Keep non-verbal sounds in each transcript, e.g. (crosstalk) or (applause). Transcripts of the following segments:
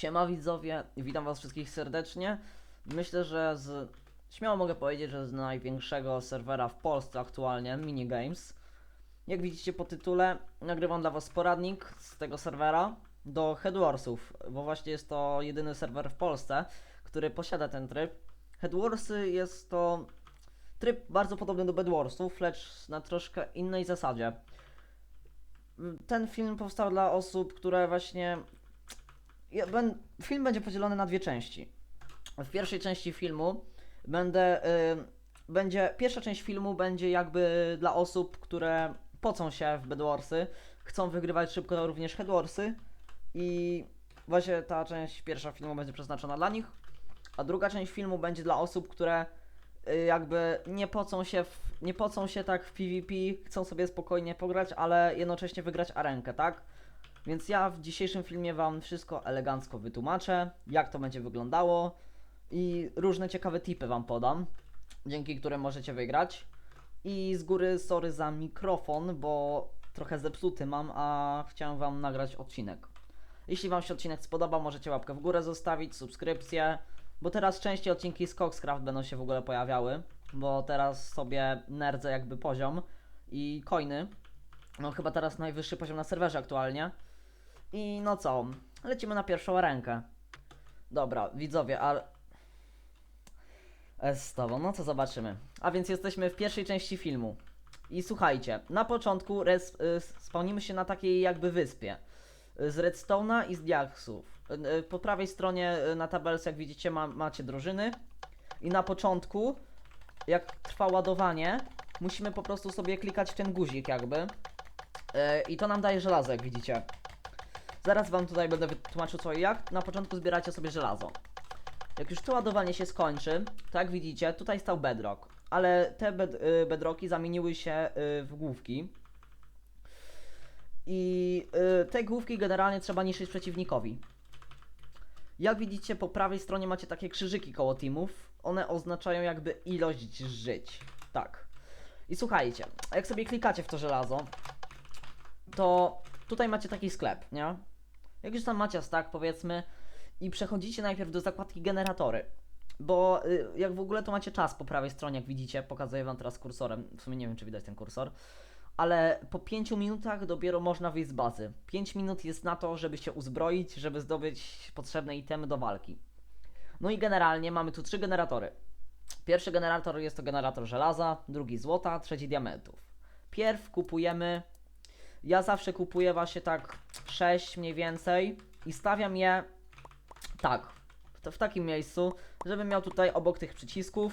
Siema widzowie, witam was wszystkich serdecznie. Myślę, że z... Śmiało mogę powiedzieć, że z największego serwera w Polsce aktualnie, Minigames. Jak widzicie po tytule, nagrywam dla was poradnik z tego serwera do Headwarsów, bo właśnie jest to jedyny serwer w Polsce, który posiada ten tryb. Headwarsy jest to tryb bardzo podobny do Bedwarsów, lecz na troszkę innej zasadzie. Ten film powstał dla osób, które właśnie ja ben, film będzie podzielony na dwie części. W pierwszej części filmu będę. Y, będzie. Pierwsza część filmu będzie jakby dla osób, które pocą się w Bedwarsy, chcą wygrywać szybko również Headwarsy. I właśnie ta część pierwsza filmu będzie przeznaczona dla nich. A druga część filmu będzie dla osób, które y, jakby nie pocą się w, nie pocą się tak w PvP, chcą sobie spokojnie pograć, ale jednocześnie wygrać arenkę, tak? Więc ja w dzisiejszym filmie Wam wszystko elegancko wytłumaczę, jak to będzie wyglądało i różne ciekawe tipy Wam podam, dzięki którym możecie wygrać. I z góry sorry za mikrofon, bo trochę zepsuty mam, a chciałem Wam nagrać odcinek. Jeśli Wam się odcinek spodoba, możecie łapkę w górę zostawić, subskrypcję, bo teraz częściej odcinki z Coxcraft będą się w ogóle pojawiały, bo teraz sobie nerdzę jakby poziom i coiny. No chyba teraz najwyższy poziom na serwerze aktualnie. I no co, lecimy na pierwszą rękę. Dobra, widzowie, ale... Z tobą, no to zobaczymy. A więc jesteśmy w pierwszej części filmu. I słuchajcie, na początku res, y, spełnimy się na takiej jakby wyspie. Z redstone'a i z diaksów. Y, y, Po prawej stronie na tabelce, jak widzicie, ma, macie drużyny. I na początku, jak trwa ładowanie, musimy po prostu sobie klikać w ten guzik jakby. I to nam daje żelazo, jak widzicie. Zaraz wam tutaj będę wytłumaczył co i jak. Na początku zbieracie sobie żelazo. Jak już to ładowanie się skończy, to jak widzicie, tutaj stał bedrock. Ale te bed, y, bedrocki zamieniły się y, w główki. I y, te główki generalnie trzeba niszczyć przeciwnikowi. Jak widzicie, po prawej stronie macie takie krzyżyki koło teamów. One oznaczają jakby ilość żyć. Tak. I słuchajcie, jak sobie klikacie w to żelazo, to tutaj macie taki sklep, nie? Jak już tam macie stack, powiedzmy, i przechodzicie najpierw do zakładki generatory. Bo y, jak w ogóle to macie czas po prawej stronie, jak widzicie, pokazuję wam teraz kursorem. W sumie nie wiem, czy widać ten kursor. Ale po 5 minutach dopiero można wyjść z bazy. 5 minut jest na to, żeby się uzbroić, żeby zdobyć potrzebne itemy do walki. No i generalnie mamy tu trzy generatory. Pierwszy generator jest to generator żelaza, drugi złota, trzeci diamentów. Pierw kupujemy ja zawsze kupuję właśnie tak 6 mniej więcej i stawiam je tak, w, w takim miejscu, żebym miał tutaj obok tych przycisków.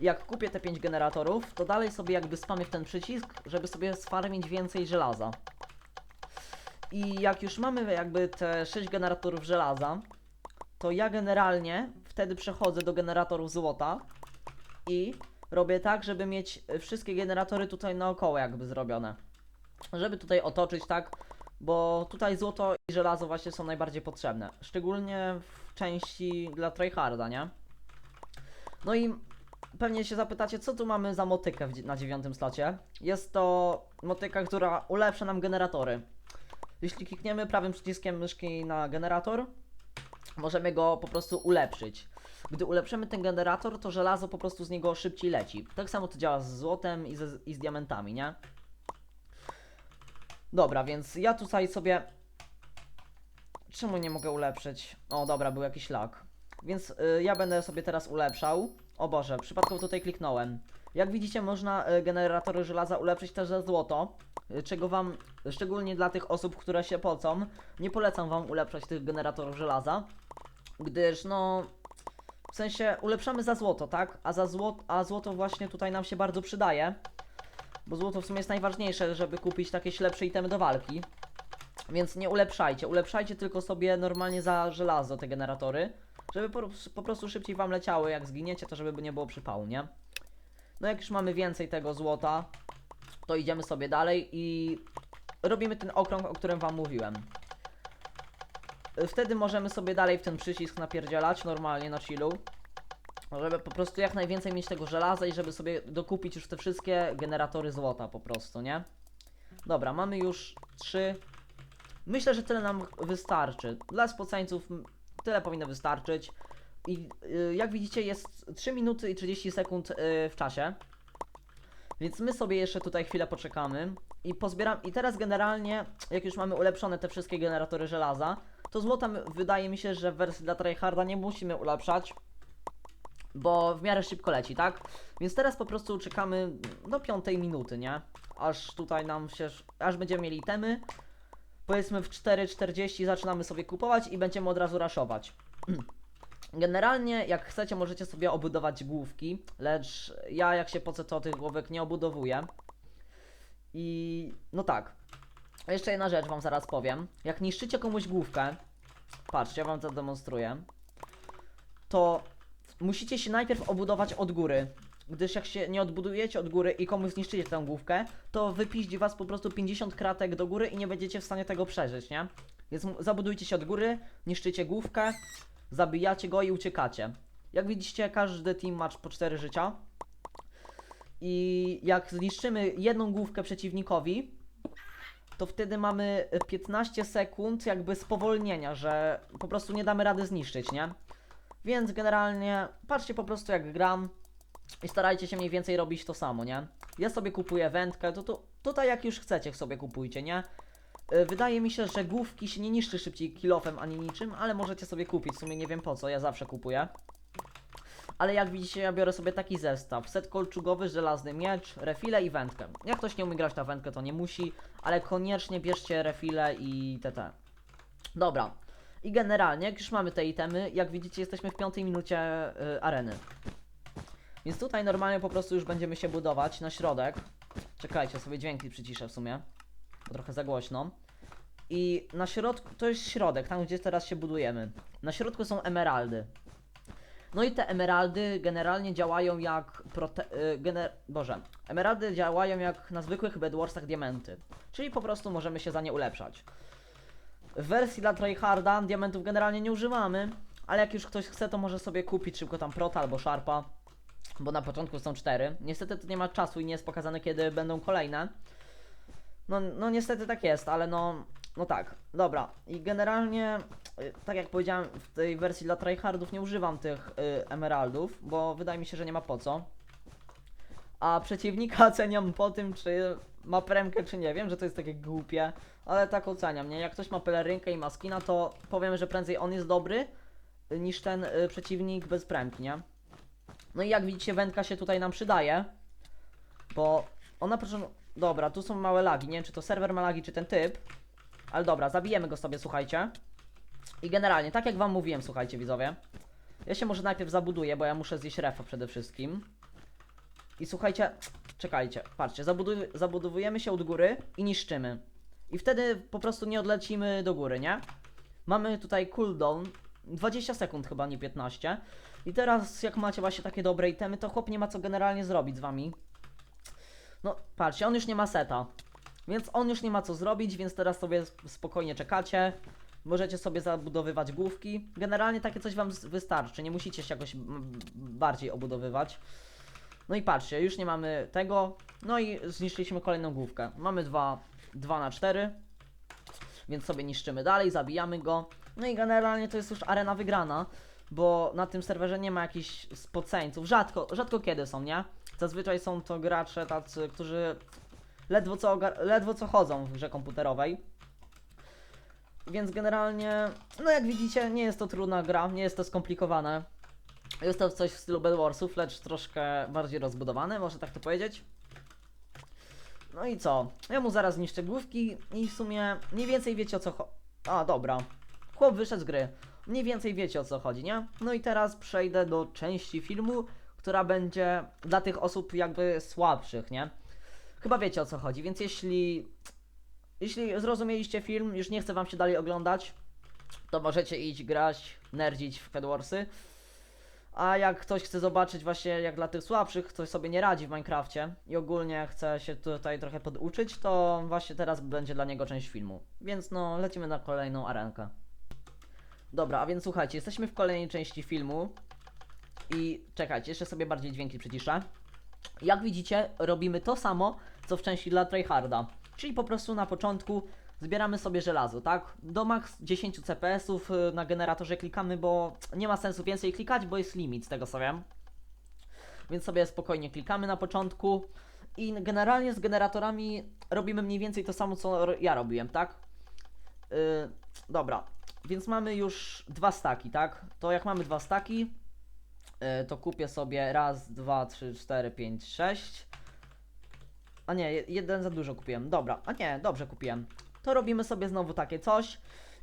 Jak kupię te 5 generatorów, to dalej sobie jakby spamię w ten przycisk, żeby sobie sfarmić więcej żelaza. I jak już mamy jakby te 6 generatorów żelaza, to ja generalnie wtedy przechodzę do generatorów złota i robię tak, żeby mieć wszystkie generatory tutaj naokoło jakby zrobione żeby tutaj otoczyć, tak? Bo tutaj złoto i żelazo właśnie są najbardziej potrzebne. Szczególnie w części dla tryharda, nie? No i pewnie się zapytacie, co tu mamy za motykę na dziewiątym slocie. Jest to motyka, która ulepsza nam generatory. Jeśli klikniemy prawym przyciskiem myszki na generator, możemy go po prostu ulepszyć. Gdy ulepszymy ten generator, to żelazo po prostu z niego szybciej leci. Tak samo to działa z złotem i, i z diamentami, nie? Dobra, więc ja tutaj sobie. Czemu nie mogę ulepszyć? O, dobra, był jakiś lag. Więc y, ja będę sobie teraz ulepszał. O Boże, przypadkowo tutaj kliknąłem. Jak widzicie, można y, generatory żelaza ulepszyć też za złoto. Y, czego wam, szczególnie dla tych osób, które się pocą, nie polecam wam ulepszać tych generatorów żelaza. Gdyż, no. W sensie ulepszamy za złoto, tak? A za złoto, a złoto właśnie tutaj nam się bardzo przydaje. Bo złoto w sumie jest najważniejsze, żeby kupić takie lepsze itemy do walki. Więc nie ulepszajcie. Ulepszajcie tylko sobie normalnie za żelazo te generatory. Żeby po, po prostu szybciej wam leciały. Jak zginiecie, to żeby nie było przypału, nie? No jak już mamy więcej tego złota, to idziemy sobie dalej i robimy ten okrąg, o którym wam mówiłem. Wtedy możemy sobie dalej w ten przycisk napierdzielać normalnie na chillu. Żeby po prostu jak najwięcej mieć tego żelaza i żeby sobie dokupić już te wszystkie generatory złota po prostu, nie? Dobra, mamy już trzy. Myślę, że tyle nam wystarczy. Dla spoceńców Tyle powinno wystarczyć. I y, jak widzicie jest 3 minuty i 30 sekund y, w czasie. Więc my sobie jeszcze tutaj chwilę poczekamy i pozbieram. I teraz generalnie, jak już mamy ulepszone te wszystkie generatory żelaza, to złota wydaje mi się, że w wersji dla tryharda nie musimy ulepszać, bo w miarę szybko leci, tak? Więc teraz po prostu czekamy do piątej minuty, nie? Aż tutaj nam się, aż będziemy mieli temy. Powiedzmy w 4.40 zaczynamy sobie kupować i będziemy od razu raszować. (clears throat) Generalnie, jak chcecie, możecie sobie obudować główki, lecz ja, jak się pocę, to tych główek nie obudowuję. I no tak. Jeszcze jedna rzecz Wam zaraz powiem. Jak niszczycie komuś główkę, patrzcie, ja Wam to demonstruję, to musicie się najpierw obudować od góry. Gdyż jak się nie odbudujecie od góry i komuś zniszczycie tę główkę, to wypiździ was po prostu 50 kratek do góry i nie będziecie w stanie tego przeżyć, nie? Więc zabudujcie się od góry, niszczycie główkę, zabijacie go i uciekacie. Jak widzicie, każdy team ma po 4 życia. I jak zniszczymy jedną główkę przeciwnikowi, to wtedy mamy 15 sekund jakby spowolnienia, że po prostu nie damy rady zniszczyć, nie? Więc generalnie patrzcie po prostu jak gram i starajcie się mniej więcej robić to samo, nie? Ja sobie kupuję wędkę, to, to tutaj jak już chcecie sobie kupujcie, nie? Y, Wydaje mi się, że główki się nie niszczy szybciej kilofem ani niczym, ale możecie sobie kupić, w sumie nie wiem po co, ja zawsze kupuję. Ale jak widzicie, ja biorę sobie taki zestaw. Set kolczugowy, żelazny miecz, refile i wędkę. Jak ktoś nie umie grać na wędkę, to nie musi, ale koniecznie bierzcie refile i TT. Dobra. I generalnie, jak już mamy te itemy, jak widzicie, jesteśmy w piątej minucie y, areny. Więc tutaj normalnie po prostu już będziemy się budować na środek. Czekajcie, sobie dźwięki przyciszę w sumie, bo trochę za głośno. I na środku, to jest środek, tam gdzie teraz się budujemy. Na środku są emeraldy. No i te emeraldy generalnie działają jak prote... y, gener... Boże. Emeraldy działają jak na zwykłych Bedwarsach diamenty. Czyli po prostu możemy się za nie ulepszać. W wersji dla tryharda diamentów generalnie nie używamy, ale jak już ktoś chce, to może sobie kupić szybko tam prota albo sharpa, bo na początku są cztery. Niestety tu nie ma czasu i nie jest pokazane kiedy będą kolejne. No, no niestety tak jest, ale no, no tak, dobra. I generalnie, y, tak jak powiedziałem, w tej wersji dla tryhardów nie używam tych y, emeraldów, bo wydaje mi się, że nie ma po co. A przeciwnika (laughs) oceniam po tym, czy ma premkę, czy nie. Wiem, że to jest takie głupie, ale tak oceniam, nie? Jak ktoś ma pelerynkę i ma skina, to powiem, że prędzej on jest dobry, y, niż ten y, przeciwnik bez premki, nie? No i jak widzicie, wędka się tutaj nam przydaje, bo ona proszę... Dobra, tu są małe lagi, nie wiem czy to serwer ma lagi, czy ten typ, ale dobra, zabijemy go sobie, słuchajcie. I generalnie, tak jak wam mówiłem, słuchajcie widzowie, ja się może najpierw zabuduję, bo ja muszę zjeść refa przede wszystkim. I słuchajcie, czekajcie, patrzcie, zabuduj, zabudowujemy się od góry i niszczymy. I wtedy po prostu nie odlecimy do góry, nie? Mamy tutaj cooldown, 20 sekund chyba, nie 15. I teraz jak macie właśnie takie dobre itemy, to chłop nie ma co generalnie zrobić z wami. No, patrzcie, on już nie ma seta. Więc on już nie ma co zrobić, więc teraz sobie sp- spokojnie czekacie. Możecie sobie zabudowywać główki. Generalnie takie coś wam wystarczy, nie musicie się jakoś bardziej obudowywać. No i patrzcie, już nie mamy tego. No i zniszczyliśmy kolejną główkę. Mamy 2, 2 na 4. Więc sobie niszczymy dalej, zabijamy go. No i generalnie to jest już arena wygrana, bo na tym serwerze nie ma jakichś spoceńców. Rzadko, rzadko kiedy są, nie? Zazwyczaj są to gracze tacy, którzy ledwo co, ledwo co chodzą w grze komputerowej. Więc generalnie, no jak widzicie, nie jest to trudna gra, nie jest to skomplikowane. Jest to coś w stylu Bedwarsów, lecz troszkę bardziej rozbudowane, można tak to powiedzieć. No i co? Ja mu zaraz zniszczę główki i w sumie mniej więcej wiecie o co chodzi. A, dobra. Chłop wyszedł z gry. Mniej więcej wiecie o co chodzi, nie? No i teraz przejdę do części filmu, która będzie dla tych osób jakby słabszych, nie? Chyba wiecie o co chodzi, więc jeśli jeśli zrozumieliście film, już nie chcę wam się dalej oglądać, to możecie iść grać, nerdzić w Bedwarsy. A jak ktoś chce zobaczyć właśnie jak dla tych słabszych, ktoś sobie nie radzi w Minecrafcie i ogólnie chce się tutaj trochę poduczyć, to właśnie teraz będzie dla niego część filmu. Więc no, lecimy na kolejną arenkę. Dobra, a więc słuchajcie, jesteśmy w kolejnej części filmu i czekajcie, jeszcze sobie bardziej dźwięki przyciszę. Jak widzicie, robimy to samo, co w części dla tryharda. Czyli po prostu na początku zbieramy sobie żelazo, tak? Do max 10 CPS-ów na generatorze klikamy, bo nie ma sensu więcej klikać, bo jest limit z tego co wiem. Więc sobie spokojnie klikamy na początku. I generalnie z generatorami robimy mniej więcej to samo, co ja robiłem, tak? Yy, dobra, więc mamy już dwa staki, tak? To jak mamy dwa staki, yy, to kupię sobie raz, dwa, trzy, cztery, pięć, sześć. A nie, je- jeden za dużo kupiłem. Dobra, a nie, dobrze kupiłem. To robimy sobie znowu takie coś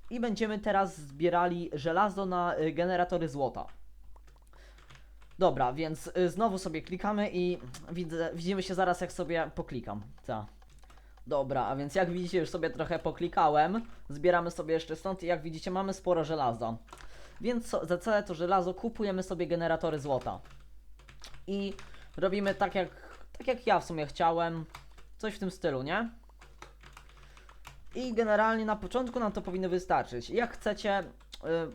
i będziemy teraz zbierali żelazo na y, generatory złota. Dobra, więc y, znowu sobie klikamy i widzę, widzimy się zaraz jak sobie poklikam. Ta. Dobra, a więc jak widzicie już sobie trochę poklikałem, zbieramy sobie jeszcze stąd i jak widzicie mamy sporo żelaza. Więc za całe to żelazo kupujemy sobie generatory złota. I robimy tak jak, tak jak ja w sumie chciałem, coś w tym stylu, nie? I generalnie na początku nam to powinno wystarczyć. Jak chcecie, y,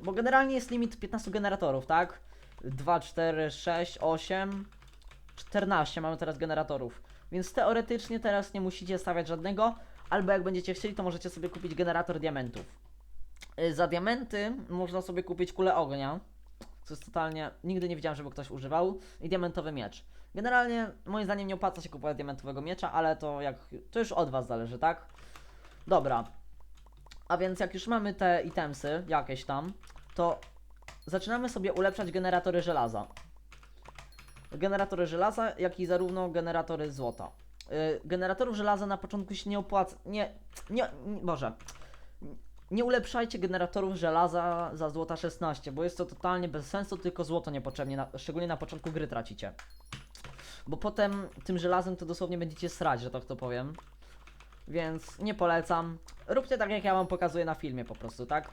bo generalnie jest limit 15 generatorów, tak? 2, 4, 6, 8, 14 mamy teraz generatorów. Więc teoretycznie teraz nie musicie stawiać żadnego, albo jak będziecie chcieli, to możecie sobie kupić generator diamentów. Y, Za diamenty można sobie kupić kulę ognia, co jest totalnie. Nigdy nie widziałem, żeby ktoś używał, i diamentowy miecz. Generalnie, moim zdaniem, nie opłaca się kupować diamentowego miecza, ale to jak. To już od Was zależy, tak? Dobra. A więc jak już mamy te itemsy, jakieś tam, to zaczynamy sobie ulepszać generatory żelaza. Generatory żelaza, jak i zarówno generatory złota. Yy, generatorów żelaza na początku się nie opłaca. Nie, nie, nie Boże. Nie ulepszajcie generatorów żelaza za złota 16, bo jest to totalnie bez sensu, tylko złoto niepotrzebnie, na, szczególnie na początku gry tracicie. Bo potem tym żelazem to dosłownie będziecie srać, że tak to powiem. Więc nie polecam. Róbcie tak jak ja wam pokazuję na filmie po prostu, tak?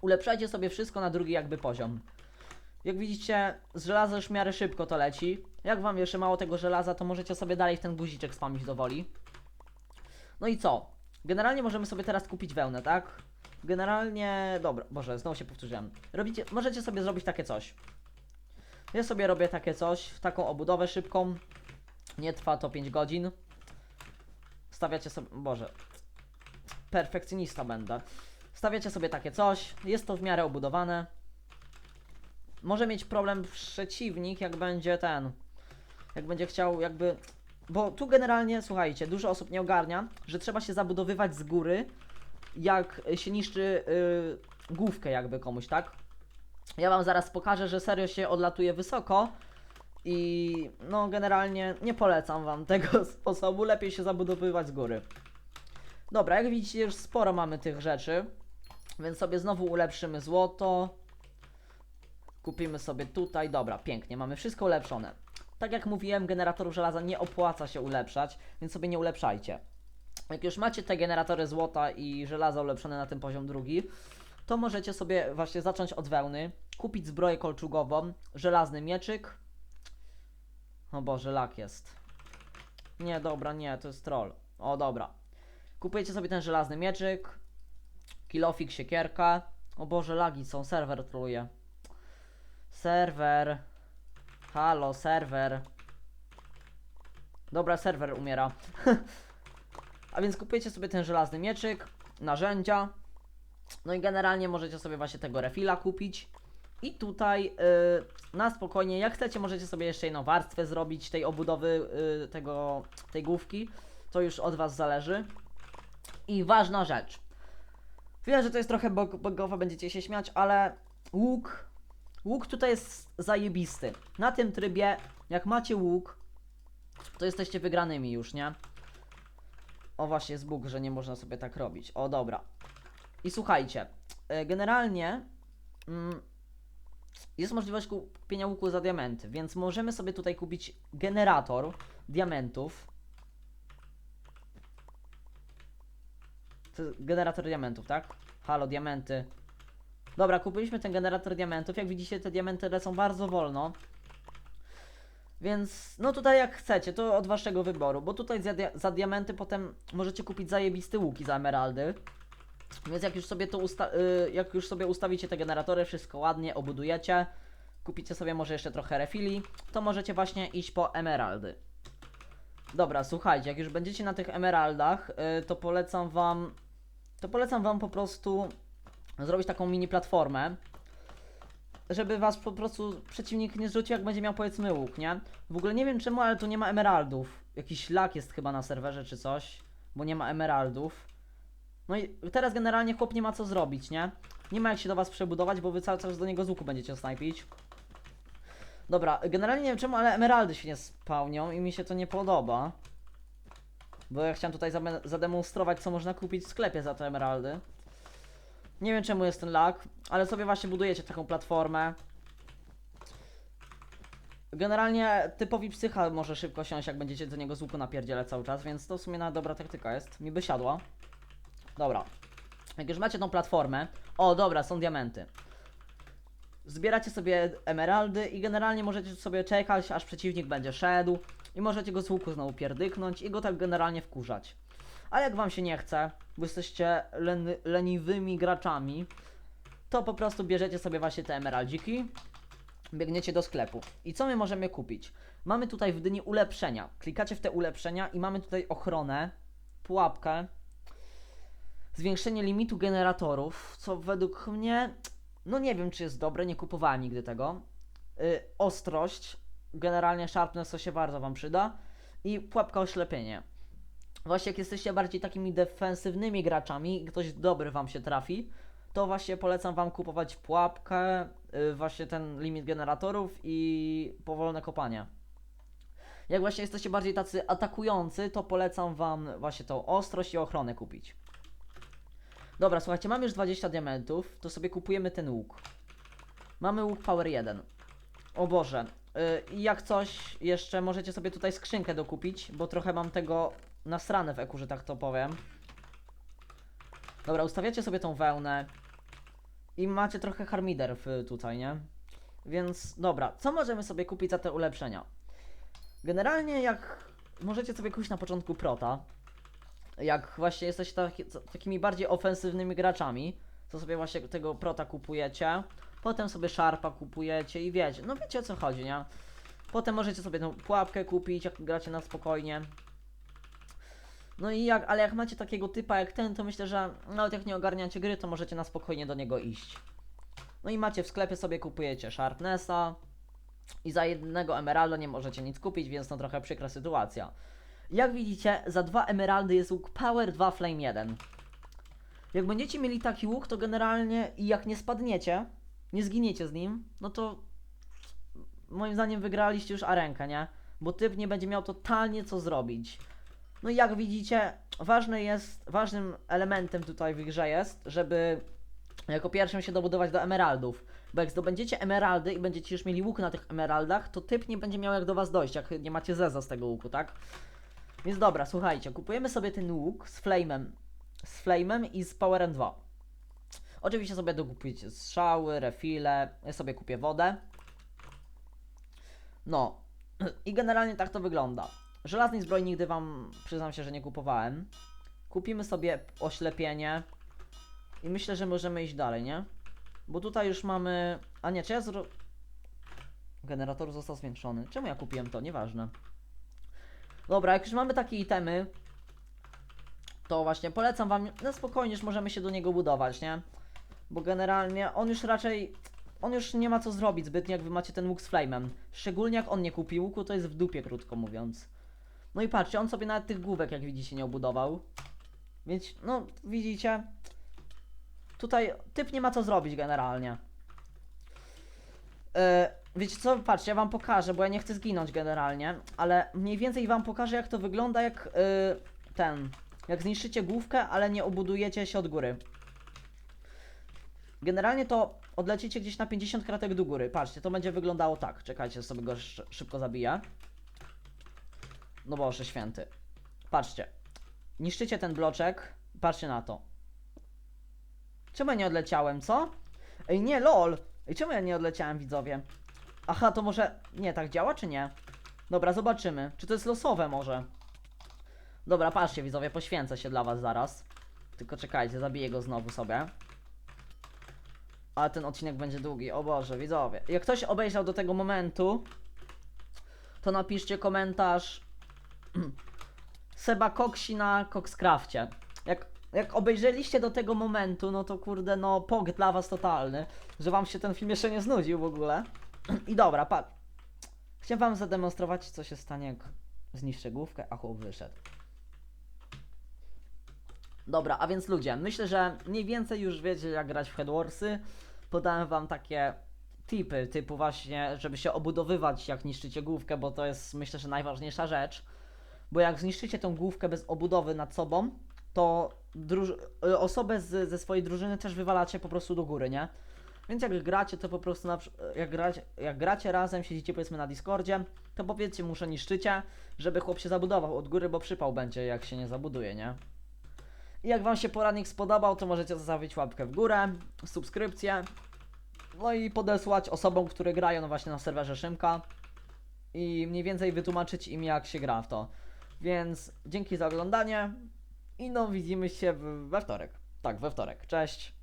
Ulepszajcie sobie wszystko na drugi jakby poziom. Jak widzicie, z żelaza już w miarę szybko to leci. Jak wam jeszcze mało tego żelaza, to możecie sobie dalej w ten guziczek spamić do woli. No i co? Generalnie możemy sobie teraz kupić wełnę, tak? Generalnie, dobra, boże, znowu się powtórzyłem. Robicie, możecie sobie zrobić takie coś. Ja sobie robię takie coś, taką obudowę szybką. Nie trwa to 5 godzin. Stawiacie sobie, boże, perfekcjonista będę. Stawiacie sobie takie coś, jest to w miarę obudowane. Może mieć problem przeciwnik, jak będzie ten, jak będzie chciał jakby, bo tu generalnie, słuchajcie, dużo osób nie ogarnia, że trzeba się zabudowywać z góry, jak się niszczy yy, główkę jakby komuś, tak? Ja wam zaraz pokażę, że serio się odlatuje wysoko i no generalnie nie polecam wam tego (laughs) sposobu, lepiej się zabudowywać z góry. Dobra, jak widzicie już sporo mamy tych rzeczy, więc sobie znowu ulepszymy złoto. Kupimy sobie tutaj, dobra, pięknie, mamy wszystko ulepszone. Tak jak mówiłem, generatorów żelaza nie opłaca się ulepszać, więc sobie nie ulepszajcie. Jak już macie te generatory złota i żelaza ulepszone na ten poziom drugi, to możecie sobie właśnie zacząć od wełny, kupić zbroję kolczugową, żelazny mieczyk. O Boże, lak jest. Nie, dobra, nie, to jest troll. O, dobra. Kupujecie sobie ten żelazny mieczyk, kilofik, siekierka. O Boże, lagi są, serwer troluje. Serwer. Halo, serwer. Dobra, serwer umiera. (laughs) A więc kupujecie sobie ten żelazny mieczyk, narzędzia. No i generalnie możecie sobie właśnie tego refila kupić. I tutaj yy, na spokojnie, jak chcecie, możecie sobie jeszcze jedną warstwę zrobić tej obudowy yy, tego, tej główki. To już od Was zależy. I ważna rzecz. Wiem, że to jest trochę bog bogowe, będziecie się śmiać, ale łuk. Łuk tutaj jest zajebisty. Na tym trybie, jak macie łuk, to jesteście wygranymi już, nie? O właśnie, jest bóg, że nie można sobie tak robić. O, dobra. I słuchajcie, e, generalnie mm, jest możliwość kupienia łuku za diamenty, więc możemy sobie tutaj kupić generator diamentów. Generator diamentów, tak? Halo, diamenty. Dobra, kupiliśmy ten generator diamentów. Jak widzicie, te diamenty lecą bardzo wolno. Więc, no tutaj jak chcecie, to od waszego wyboru, bo tutaj za, dia za diamenty potem możecie kupić zajebiste łuki za emeraldy. Więc jak już sobie to usta y jak już sobie ustawicie te generatory, wszystko ładnie obudujecie, kupicie sobie może jeszcze trochę refili, to możecie właśnie iść po emeraldy. Dobra, słuchajcie, jak już będziecie na tych emeraldach, y to polecam wam to polecam wam po prostu zrobić taką mini platformę, żeby was po prostu przeciwnik nie zrzucił, jak będzie miał powiedzmy łuk, nie? W ogóle nie wiem czemu, ale tu nie ma emeraldów. Jakiś lag jest chyba na serwerze czy coś, bo nie ma emeraldów. No i teraz generalnie chłop nie ma co zrobić, nie? Nie ma jak się do was przebudować, bo wy cały czas do niego z łuku będziecie snajpić. Dobra, generalnie nie wiem czemu, ale emeraldy się nie spełnią i mi się to nie podoba. Bo ja chciałem tutaj zademonstrować, co można kupić w sklepie za te emeraldy. Nie wiem czemu jest ten lag, ale sobie właśnie budujecie taką platformę. Generalnie typowi psycha może szybko siąść, jak będziecie do niego z łuku napierdzielać cały czas, więc to w sumie na dobra taktyka jest. Mi by siadła. Dobra. Jak już macie tą platformę. O, dobra, są diamenty. Zbieracie sobie emeraldy i generalnie możecie sobie czekać, aż przeciwnik będzie szedł. I możecie go z łuku znowu pierdyknąć i go tak generalnie wkurzać. A jak wam się nie chce, bo jesteście len- leniwymi graczami, to po prostu bierzecie sobie właśnie te emeraldziki, biegniecie do sklepu. I co my możemy kupić? Mamy tutaj w dyni ulepszenia. Klikacie w te ulepszenia i mamy tutaj ochronę, pułapkę, zwiększenie limitu generatorów, co według mnie, no nie wiem czy jest dobre, nie kupowałem nigdy tego. Y, ostrość, generalnie sharpness to się bardzo wam przyda i pułapka oślepienie. Właśnie jak jesteście bardziej takimi defensywnymi graczami ktoś dobry wam się trafi, to właśnie polecam wam kupować pułapkę, y, właśnie ten limit generatorów i powolne kopanie. Jak właśnie jesteście bardziej tacy atakujący, to polecam wam właśnie tą ostrość i ochronę kupić. Dobra, słuchajcie, mamy już 20 diamentów, to sobie kupujemy ten łuk. Mamy łuk power 1. O Boże. y, I jak coś, jeszcze możecie sobie tutaj skrzynkę dokupić, bo trochę mam tego nasrane w eku, że tak to powiem. Dobra, ustawiacie sobie tą wełnę. I macie trochę harmider w, tutaj, nie? Więc dobra, co możemy sobie kupić za te ulepszenia? Generalnie jak możecie sobie kupić na początku prota, jak właśnie jesteście taki, takimi bardziej ofensywnymi graczami, to sobie właśnie tego prota kupujecie, potem sobie szarpa kupujecie i wiecie, no wiecie o co chodzi, nie? Potem możecie sobie tą pułapkę kupić, jak gracie na spokojnie. No i jak, ale jak macie takiego typa jak ten, to myślę, że nawet jak nie ogarniacie gry, to możecie na spokojnie do niego iść. No i macie w sklepie sobie kupujecie Sharpnessa i za jednego emeralda nie możecie nic kupić, więc no trochę przykra sytuacja. Jak widzicie, za dwa emeraldy jest łuk Power 2 Flame 1. Jak będziecie mieli taki łuk, to generalnie i jak nie spadniecie, nie zginiecie z nim, no to moim zdaniem wygraliście już arenkę, nie? Bo typ nie będzie miał totalnie co zrobić. No i jak widzicie, ważny jest, ważnym elementem tutaj w grze jest, żeby jako pierwszym się dobudować do emeraldów. Bo jak zdobędziecie emeraldy i będziecie już mieli łuk na tych emeraldach, to typ nie będzie miał jak do was dojść, jak nie macie zeza z tego łuku, tak? Więc dobra, słuchajcie, kupujemy sobie ten łuk z flame'em, z flame'em i z powerem 2. Oczywiście sobie dokupujecie strzały, refile, ja sobie kupię wodę. No, (clears throat) i generalnie tak to wygląda. Żelaznej zbroi nigdy wam, przyznam się, że nie kupowałem. Kupimy sobie oślepienie i myślę, że możemy iść dalej, nie? Bo tutaj już mamy... A nie, czy ja zro... Generator został zwiększony. Czemu ja kupiłem to? Nieważne. Dobra, jak już mamy takie itemy, to właśnie polecam wam, na spokojnie już możemy się do niego budować, nie? Bo generalnie on już raczej, on już nie ma co zrobić zbytnio, jak wy macie ten łuk z flame'em. Szczególnie jak on nie kupi łuku, to jest w dupie, krótko mówiąc. No i patrzcie, on sobie nawet tych główek, jak widzicie, nie obudował. Więc, no, widzicie, tutaj typ nie ma co zrobić generalnie. E, wiecie co, patrzcie, ja wam pokażę, bo ja nie chcę zginąć generalnie, ale mniej więcej wam pokażę jak to wygląda jak e, ten, jak zniszczycie główkę, ale nie obudujecie się od góry. Generalnie to odlecicie gdzieś na 50 kratek do góry, patrzcie, to będzie wyglądało tak, czekajcie, sobie go sz szybko zabiję. No Boże święty. Patrzcie, niszczycie ten bloczek, patrzcie na to. Czemu ja nie odleciałem, co? Ej, nie, lol! Ej, czemu ja nie odleciałem, widzowie? Aha, to może... Nie, tak działa, czy nie? Dobra, zobaczymy. Czy to jest losowe może? Dobra, patrzcie, widzowie, poświęcę się dla was zaraz. Tylko czekajcie, zabiję go znowu sobie. Ale ten odcinek będzie długi, o Boże, widzowie. Jak ktoś obejrzał do tego momentu, to napiszcie komentarz (clears throat) Seba Koksi na Coxcrafcie. Jak jak obejrzeliście do tego momentu, no to kurde, no pog dla was totalny, że wam się ten film jeszcze nie znudził w ogóle. I dobra, patrz. Chciałem wam zademonstrować, co się stanie, jak zniszczę główkę, a chłop wyszedł. Dobra, a więc ludzie, myślę, że mniej więcej już wiecie, jak grać w Headwarsy. Podałem wam takie tipy, typu właśnie, żeby się obudowywać, jak niszczycie główkę, bo to jest, myślę, że najważniejsza rzecz. Bo jak zniszczycie tą główkę bez obudowy nad sobą, to y, osobę z, ze swojej drużyny też wywalacie po prostu do góry, nie? Więc jak gracie, to po prostu na, jak, gracie, jak gracie razem, siedzicie powiedzmy na Discordzie, to powiedzcie mu, że niszczycie, żeby chłop się zabudował od góry, bo przypał będzie, jak się nie zabuduje, nie? I jak Wam się poradnik spodobał, to możecie zostawić łapkę w górę, subskrypcję, no i podesłać osobom, które grają no właśnie na serwerze Szymka i mniej więcej wytłumaczyć im, jak się gra w to. Więc dzięki za oglądanie i no widzimy się we wtorek. Tak, we wtorek. Cześć.